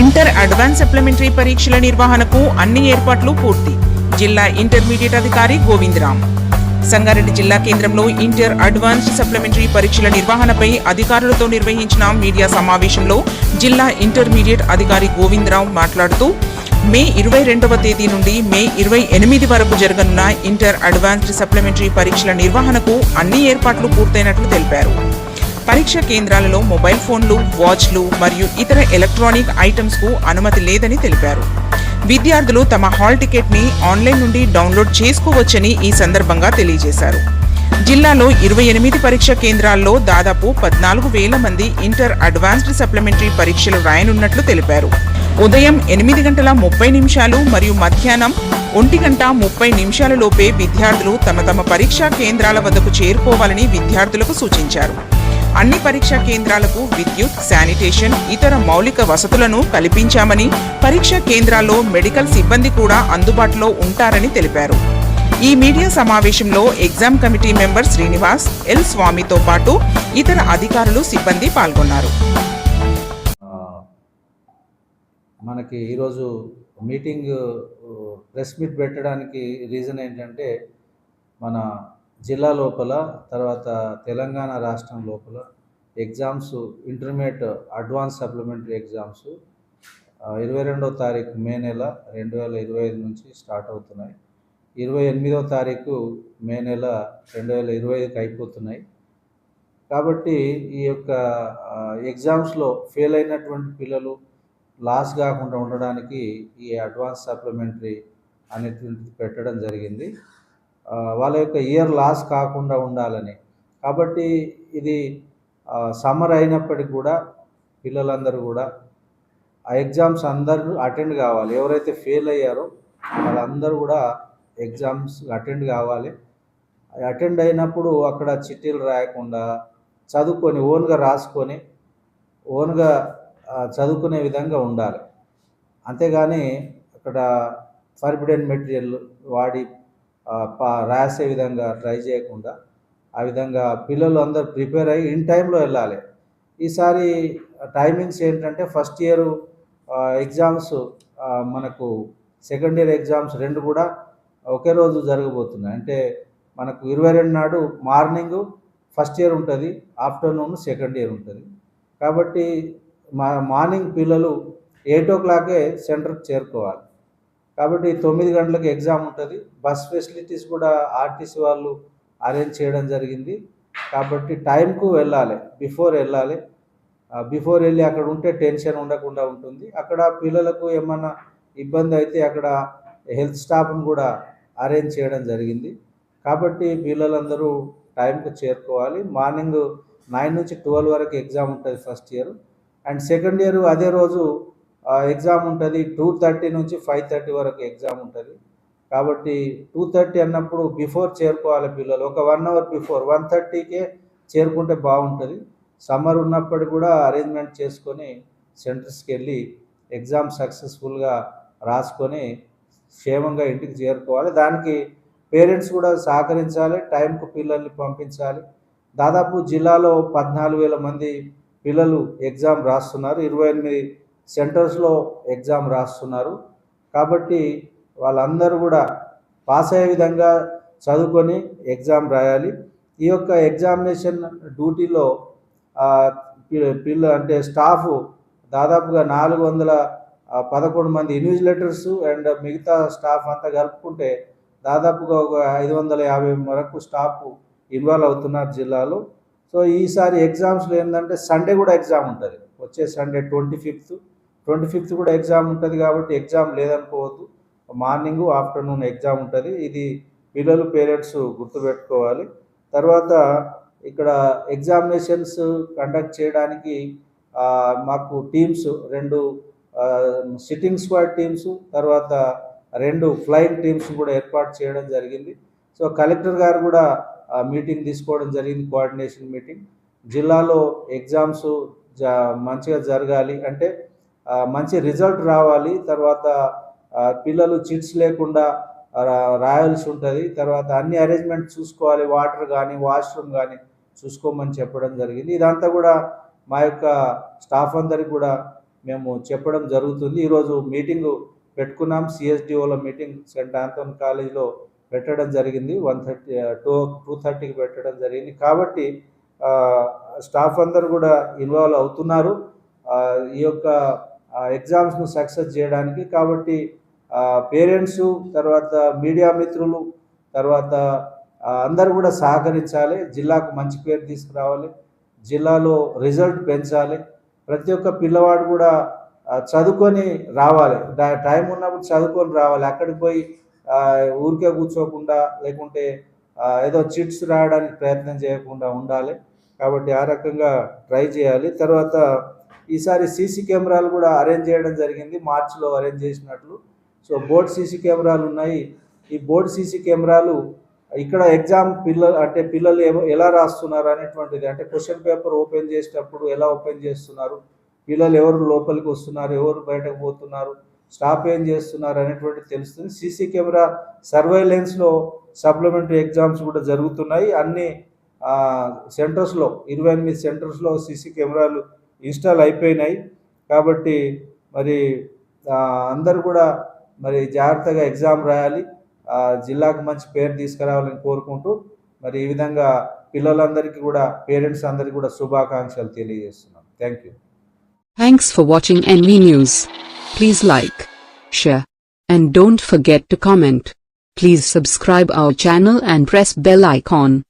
Inter advance supplementary పరీక్షల నిర్వహణకు అన్ని ఏర్పాట్లు పూర్తి. జిల్లా ఇంటర్మీడియట్ అధికారి గోవిందరామ్. సంగారెడ్డి జిల్లా కేంద్రంలో ఇంటర్ అడ్వాన్స్డ్ సప్లిమెంటరీ పరీక్షల నిర్వహణపై అధికారులతో నిర్వహించిన మీడియా సమావేశంలో జిల్లా ఇంటర్మీడియట్ అధికారి గోవిందరావు మాట్లాడుతూ మే ఇరవై రెండవ తేదీ నుండి మే ఇరవై ఎనిమిది వరకు జరగనున్న ఇంటర్ అడ్వాన్స్డ్ సప్లిమెంటరీ పరీక్షల నిర్వహణకు అన్ని ఏర్పాట్లు పూర్తయినట్లు తెలిపారు. పరీక్ష కేంద్రాలలో మొబైల్ ఫోన్లు వాచ్లు మరియు ఇతర ఎలక్ట్రానిక్ ఐటమ్స్కు అనుమతి లేదని తెలిపారు. విద్యార్థులు తమ హాల్ టికెట్ని ఆన్లైన్ నుండి డౌన్లోడ్ చేసుకోవచ్చని ఈ సందర్భంగా తెలియజేశారు. జిల్లాలో ఇరవై ఎనిమిది పరీక్ష కేంద్రాల్లో దాదాపు పద్నాలుగు వేల మంది ఇంటర్ అడ్వాన్స్డ్ సప్లిమెంటరీ పరీక్షలు రాయనున్నట్లు తెలిపారు. ఉదయం ఎనిమిది గంటల ముప్పై నిమిషాలు మరియు మధ్యాహ్నం ఒంటి గంట ముప్పై నిమిషాల లోపే విద్యార్థులు తమ తమ పరీక్షా కేంద్రాల వద్దకు చేరుకోవాలని విద్యార్థులకు సూచించారు. అన్ని పరీక్షా కేంద్రాలకు విద్యుత్ శానిటేషన్ ఇతర మౌలిక వసతులను కల్పించామని పరీక్షా కేంద్రాల్లో మెడికల్ సిబ్బంది కూడా అందుబాటులో ఉంటారని తెలిపారు. ఈ మీడియా సమావేశంలో exam committee member Srinivas L స్వామితో పాటు ఇతర అధికారులు సిబ్బంది పాల్గొన్నారు. మనకి ఈరోజు మీటింగ్ ప్రెస్ మీట్ పెట్టడానికి రీజన్ ఏంటంటే మన జిల్లా లోపల తర్వాత తెలంగాణ రాష్ట్రం లోపల exams intermediate advance supplementary exams ఇరవై రెండవ తారీఖు మే నెల రెండు వేల ఇరవై ఐదు నుంచి స్టార్ట్ అవుతున్నాయి. ఇరవై ఎనిమిదవ తారీఖు మే నెల రెండు వేల ఇరవై ఐదుకి అయిపోతున్నాయి. కాబట్టి ఈ యొక్క ఎగ్జామ్స్లో ఫెయిల్ అయినటువంటి పిల్లలు లాస్ కాకుండా ఉండడానికి ఈ అడ్వాన్స్ సప్లిమెంటరీ అనేటువంటిది పెట్టడం జరిగింది. వాళ్ళ యొక్క ఇయర్ లాస్ కాకుండా ఉండాలని. కాబట్టి ఇది సమ్మర్ అయినప్పటికీ కూడా పిల్లలందరూ కూడా ఆ ఎగ్జామ్స్ అందరూ అటెండ్ కావాలి. ఎవరైతే ఫెయిల్ అయ్యారో వాళ్ళందరూ కూడా ఎగ్జామ్స్ అటెండ్ కావాలి. అటెండ్ అయినప్పుడు అక్కడ చిట్టీలు రాయకుండా చదువుకొని ఓన్గా రాసుకొని ఓన్గా చదువుకునే విధంగా ఉండాలి. అంతేగాని అక్కడ ఫర్బిడెన్ మెటీరియల్ వాడి రాసే విధంగా ట్రై చేయకుండా ఆ విధంగా పిల్లలు అందరు ప్రిపేర్ అయ్యి ఇన్ టైంలో వెళ్ళాలి. ఈసారి టైమింగ్స్ ఏంటంటే ఫస్ట్ ఇయర్ ఎగ్జామ్స్ మనకు సెకండ్ ఇయర్ ఎగ్జామ్స్ రెండు కూడా ఒకే రోజు జరగబోతున్నాయి. అంటే మనకు ఇరవై రెండు నాడు మార్నింగ్ ఫస్ట్ ఇయర్ ఉంటుంది ఆఫ్టర్నూన్ సెకండ్ ఇయర్ ఉంటుంది. కాబట్టి మా మార్నింగ్ పిల్లలు ఎయిట్ ఓ క్లాకే సెంటర్కి చేరుకోవాలి. కాబట్టి తొమ్మిది గంటలకు ఎగ్జామ్ ఉంటుంది. బస్ ఫెసిలిటీస్ కూడా ఆర్టీసీ వాళ్ళు అరేంజ్ చేయడం జరిగింది. కాబట్టి టైంకు వెళ్ళాలి బిఫోర్ వెళ్ళాలి. బిఫోర్ వెళ్ళి అక్కడ ఉంటే టెన్షన్ ఉండకుండా ఉంటుంది. అక్కడ పిల్లలకు ఏమన్నా ఇబ్బంది అయితే అక్కడ హెల్త్ స్టాఫ్ను కూడా అరేంజ్ చేయడం జరిగింది. కాబట్టి పిల్లలందరూ టైంకు చేరుకోవాలి. మార్నింగ్ నైన్ నుంచి ట్వెల్వ్ వరకు ఎగ్జామ్ ఉంటుంది first year. And second year అదే రోజు ఎగ్జామ్ ఉంటుంది టూ థర్టీ నుంచి ఫైవ్ థర్టీ వరకు ఎగ్జామ్ ఉంటుంది. కాబట్టి టూ థర్టీ అన్నప్పుడు బిఫోర్ చేరుకోవాలి పిల్లలు. ఒక వన్ అవర్ బిఫోర్ వన్ థర్టీకే చేరుకుంటే బాగుంటుంది. సమ్మర్ ఉన్నప్పటికీ కూడా అరేంజ్మెంట్ చేసుకొని సెంటర్స్కి వెళ్ళి ఎగ్జామ్ సక్సెస్ఫుల్గా రాసుకొని క్షేమంగా ఇంటికి చేరుకోవాలి. దానికి పేరెంట్స్ కూడా సహకరించాలి టైంకు పిల్లల్ని పంపించాలి. దాదాపు జిల్లాలో పద్నాలుగు వేల మంది పిల్లలు ఎగ్జామ్ రాస్తున్నారు. ఇరవై ఎనిమిది సెంటర్స్లో ఎగ్జామ్ రాస్తున్నారు. కాబట్టి వాళ్ళందరూ కూడా పాస్ అయ్యే విధంగా చదువుకొని ఎగ్జామ్ రాయాలి. ఈ యొక్క ఎగ్జామినేషన్ డ్యూటీలో పిల్ల అంటే స్టాఫ్ దాదాపుగా నాలుగు వందల పదకొండు మంది ఇన్విజిలేటర్స్ అండ్ మిగతా స్టాఫ్ అంతా కలుపుకుంటే దాదాపుగా ఒక ఐదు వందల యాభై వరకు స్టాఫ్ ఇన్వాల్వ్ అవుతున్నారు జిల్లాలో. సో ఈసారి ఎగ్జామ్స్లో ఏంటంటే సండే కూడా ఎగ్జామ్ ఉంటుంది. వచ్చే Sunday twenty fifth twenty fifth కూడా ఎగ్జామ్ ఉంటుంది కాబట్టి ఎగ్జామ్ లేదనుకోవద్దు. మార్నింగ్ ఆఫ్టర్నూన్ ఎగ్జామ్ ఉంటుంది. ఇది పిల్లలు పేరెంట్స్ గుర్తుపెట్టుకోవాలి. తర్వాత ఇక్కడ ఎగ్జామినేషన్స్ కండక్ట్ చేయడానికి మాకు టీమ్స్ రెండు సిట్టింగ్ స్క్వాడ్ టీమ్స్ తర్వాత రెండు ఫ్లయింగ్ టీమ్స్ కూడా ఏర్పాటు చేయడం జరిగింది. సో కలెక్టర్ గారు కూడా మీటింగ్ తీసుకోవడం జరిగింది కోఆర్డినేషన్ మీటింగ్. జిల్లాలో ఎగ్జామ్స్ జ మంచిగా జరగాలి. అంటే మంచి రిజల్ట్ రావాలి. తర్వాత పిల్లలు చిట్స్ లేకుండా రాయాల్సి ఉంటుంది. తర్వాత అన్ని అరేంజ్మెంట్ చూసుకోవాలి. వాటర్ కానీ వాష్రూమ్ కానీ చూసుకోమని చెప్పడం జరిగింది. ఇదంతా కూడా మా యొక్క స్టాఫ్ అందరికి కూడా మేము చెప్పడం జరుగుతుంది. ఈరోజు మీటింగు పెట్టుకున్నాం. సిఎస్డిఓల మీటింగ్ సెంట్ ఆంథోన్ కాలేజ్లో పెట్టడం జరిగింది. వన్ థర్టీ టూ టూ థర్టీకి పెట్టడం జరిగింది. కాబట్టి స్టాఫ్ అందరు కూడా ఇన్వాల్వ్ అవుతున్నారు. ఈ యొక్క ఎగ్జామ్స్ను సక్సెస్ చేయడానికి. కాబట్టి పేరెంట్స్ తర్వాత మీడియా మిత్రులు తర్వాత అందరూ కూడా సహకరించాలి. జిల్లాకు మంచి పేరు తీసుకురావాలి. జిల్లాలో రిజల్ట్ పెంచాలి. ప్రతి ఒక్క పిల్లవాడు కూడా చదువుకొని రావాలి. టైం ఉన్నప్పుడు చదువుకొని రావాలి. అక్కడికి పోయి ఊరికే కూర్చోకుండా లేకుంటే ఏదో చిట్స్ రాయడానికి ప్రయత్నం చేయకుండా ఉండాలి. కాబట్టి ఆ రకంగా ట్రై చేయాలి. తర్వాత ఈసారి సీసీ కెమెరాలు కూడా అరేంజ్ చేయడం జరిగింది. మార్చిలో అరేంజ్ చేసినట్లు. సో బోర్డ్ సీసీ కెమెరాలు ఉన్నాయి. ఈ బోర్డ్ సీసీ కెమెరాలు ఇక్కడ ఎగ్జామ్ పిల్లలు అంటే పిల్లలు ఏమో- ఎలా రాస్తున్నారు అనేటువంటిది అంటే క్వశ్చన్ పేపర్ ఓపెన్ చేసేటప్పుడు ఎలా ఓపెన్ చేస్తున్నారు? పిల్లలు ఎవరు లోపలికి వస్తున్నారు? ఎవరు బయటకు పోతున్నారు? స్టాప్ ఏం చేస్తున్నారు అనేటువంటిది తెలుస్తుంది. సీసీ కెమెరా సర్వైలెన్స్లో సప్లిమెంటరీ ఎగ్జామ్స్ కూడా జరుగుతున్నాయి. అన్ని సెంటర్స్లో ఇరవై ఎనిమిది సెంటర్స్లో సీసీ కెమెరాలు ఇన్స్టాల్ అయిపోయినాయి. కాబట్టి మరి అందరు అందరూ కూడా మరి జాగ్రత్తగా ఎగ్జామ్ రాయాలి. జిల్లాకు మంచి పేరు తీసుకురావాలని కోరుకుంటూ మరి ఈ విధంగా పిల్లలందరికీ కూడా పేరెంట్స్ అందరికీ కూడా శుభాకాంక్షలు తెలియజేస్తున్నాం. Thank you. Thanks for watching NV news please like share and don't forget to comment Please subscribe our channel and press bell icon.